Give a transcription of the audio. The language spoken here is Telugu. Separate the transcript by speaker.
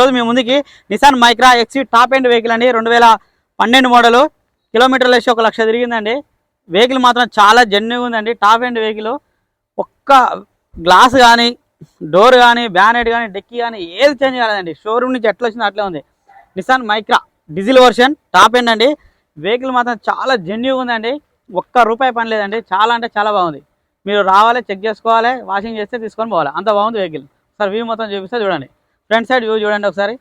Speaker 1: ఈరోజు మీ ముందుకి Nissan Micra XE top end vehicle అండి. రెండు వేల పన్నెండు మోడలు కిలోమీటర్లు వేసి ఒక లక్ష తిరిగిందండి. వెహికల్ మాత్రం చాలా జెన్యున్ ఉందండి. టాప్ ఎండ్ వెహికల్ ఒక్క గ్లాస్ కానీ డోర్ కానీ బ్యానెట్ కానీ డెక్కి కానీ ఏది చేంజ్ కాలేదండి. షోరూమ్ నుంచి ఎట్లా వచ్చిందో అట్లే ఉంది. Nissan Micra diesel version top end అండి. వెహికల్ మాత్రం చాలా జెన్యున్ ఉందండి. ఒక్క రూపాయి పని లేదండి. చాలా అంటే చాలా బాగుంది. మీరు రావాలి చెక్ చేసుకోవాలి వాషింగ్ చేస్తే తీసుకొని పోవాలి. అంత బాగుంది వెహికల్ సార్ వ్యూ మొత్తం చూపిస్తే చూడండి. ఫ్రంట్ సైడ్ వ్యూ చూడండి ఒకసారి.